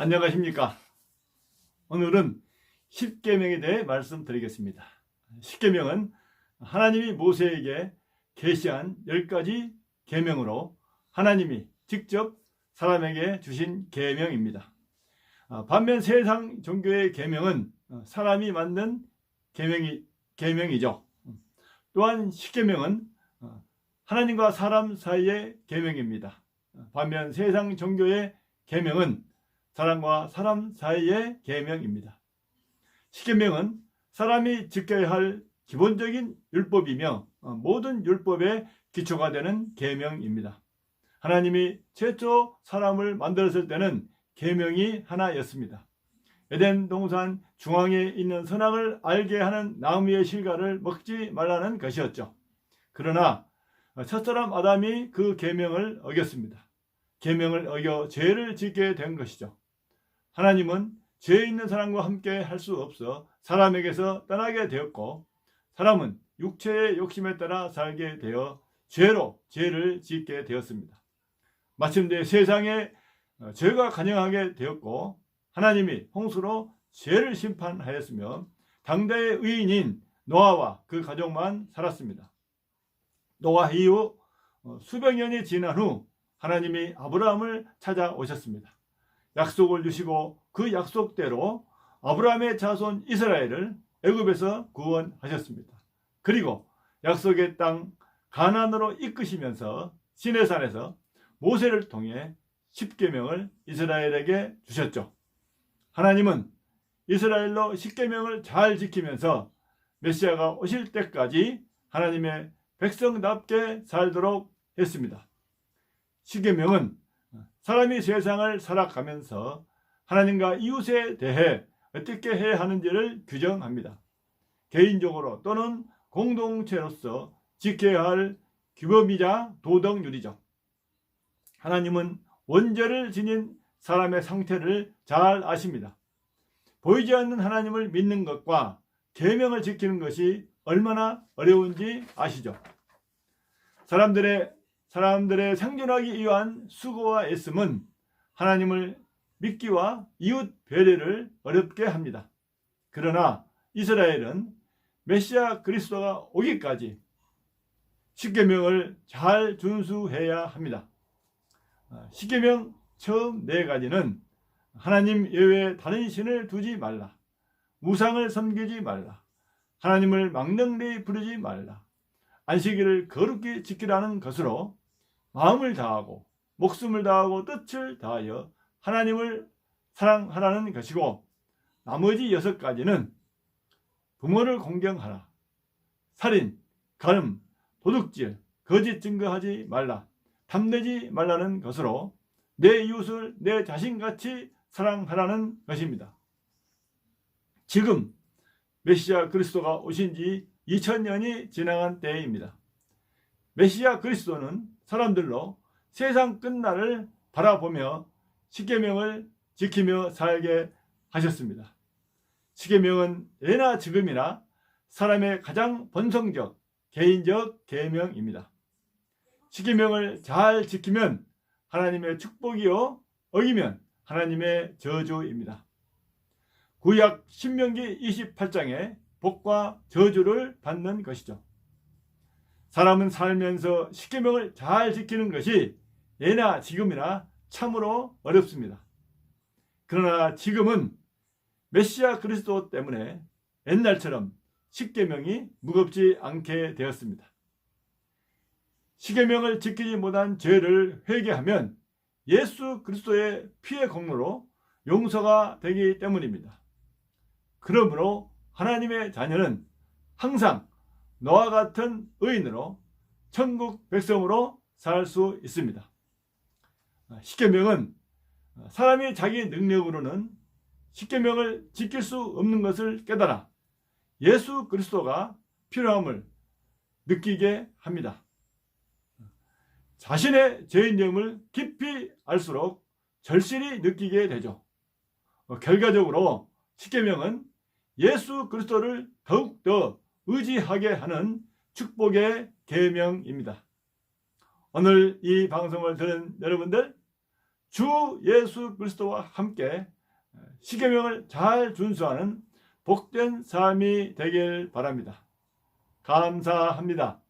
안녕하십니까? 오늘은 십계명에 대해 말씀드리겠습니다. 십계명은 하나님이 모세에게 계시한 열 가지 계명으로 하나님이 직접 사람에게 주신 계명입니다. 아, 반면 세상 종교의 계명은 어, 사람이 만든 계명이 계명이죠. 또한 십계명은 어, 하나님과 사람 사이의 계명입니다. 반면 세상 종교의 계명은 사람과 사람 사이의 계명입니다. 십계명은 사람이 지켜야 할 기본적인 율법이며 어, 모든 율법의 기초가 되는 계명입니다. 하나님이 최초 사람을 만들었을 때는 계명이 하나였습니다. 에덴 동산 중앙에 있는 선악을 알게 하는 나무의 실과를 먹지 말라는 것이었죠. 그러나 첫사람 아담이 그 계명을 어겼습니다. 계명을 어겨 죄를 짓게 된 것이죠. 하나님은 죄 있는 사람과 함께 할 수 없어 사람에게서 떠나게 되었고 사람은 육체의 욕심에 따라 살게 되어 죄로 죄를 짓게 되었습니다. 마침내 세상에 어, 죄가 간영하게 되었고 하나님이 홍수로 죄를 심판하였으며 당대의 의인인 노아와 그 가족만 살았습니다. 노아 이후 어, 수백 년이 지난 후 하나님이 아브라함을 찾아오셨습니다. 약속을 주시고 그 약속대로 아브라함의 자손 이스라엘을 애굽에서 구원하셨습니다. 그리고 약속의 땅 가나안으로 이끄시면서 시내산에서 모세를 통해 십계명을 이스라엘에게 주셨죠. 하나님은 이스라엘로 십계명을 잘 지키면서 메시아가 오실 때까지 하나님의 백성답게 살도록 했습니다. 십계명은 사람이 세상을 살아가면서 하나님과 이웃에 대해 어떻게 해야 하는지를 규정합니다. 개인적으로 또는 공동체로서 지켜야 할 규범이자 도덕률이죠. 하나님은 원죄를 지닌 사람의 상태를 잘 아십니다. 보이지 않는 하나님을 믿는 것과 계명을 지키는 것이 얼마나 어려운지 아시죠? 사람들의 사람들의 생존하기 위한 수고와 애씀은 하나님을 믿기와 이웃 배려를 어렵게 합니다. 그러나 이스라엘은 메시아 그리스도가 오기까지 십계명을 잘 준수해야 합니다. 아, 십계명 처음 네 가지는 하나님 예외에 다른 신을 두지 말라. 우상을 섬기지 말라. 하나님을 망령되이 부르지 말라. 안식일을 거룩히 지키라는 것으로 마음을 다하고 목숨을 다하고 뜻을 다하여 하나님을 사랑하라는 것이고 나머지 여섯 가지는 부모를 공경하라. 살인, 가름, 도둑질, 거짓 증거하지 말라. 탐내지 말라는 것으로 내 이웃을 내 자신같이 사랑하라는 것입니다. 지금 메시아 그리스도가 오신 지 2000년이 지나간 때입니다. 메시아 그리스도는 사람들로 세상 끝날을 바라보며 십계명을 지키며 살게 하셨습니다. 십계명은 예나 지금이나 사람의 가장 본성적 개인적 계명입니다. 십계명을 잘 지키면 하나님의 축복이요 어기면 하나님의 저주입니다. 구약 신명기 28장에 복과 저주를 받는 것이죠. 사람은 살면서 십계명을 잘 지키는 것이 예나 지금이나 참으로 어렵습니다. 그러나 지금은 메시아 그리스도 때문에 옛날처럼 십계명이 무겁지 않게 되었습니다. 십계명을 지키지 못한 죄를 회개하면 예수 그리스도의 피의 공로로 용서가 되기 때문입니다. 그러므로 하나님의 자녀는 항상 너와 같은 의인으로 천국 백성으로 살 수 있습니다. 십계명은 사람이 자기 능력으로는 십계명을 지킬 수 없는 것을 깨달아 예수 그리스도가 필요함을 느끼게 합니다. 자신의 죄인됨을 깊이 알수록 절실히 느끼게 되죠. 결과적으로 십계명은 예수 그리스도를 더욱더 의지하게 하는 축복의 계명입니다. 오늘 이 방송을 들은 여러분들 주 예수 그리스도와 함께 십계명을 잘 준수하는 복된 삶이 되길 바랍니다. 감사합니다.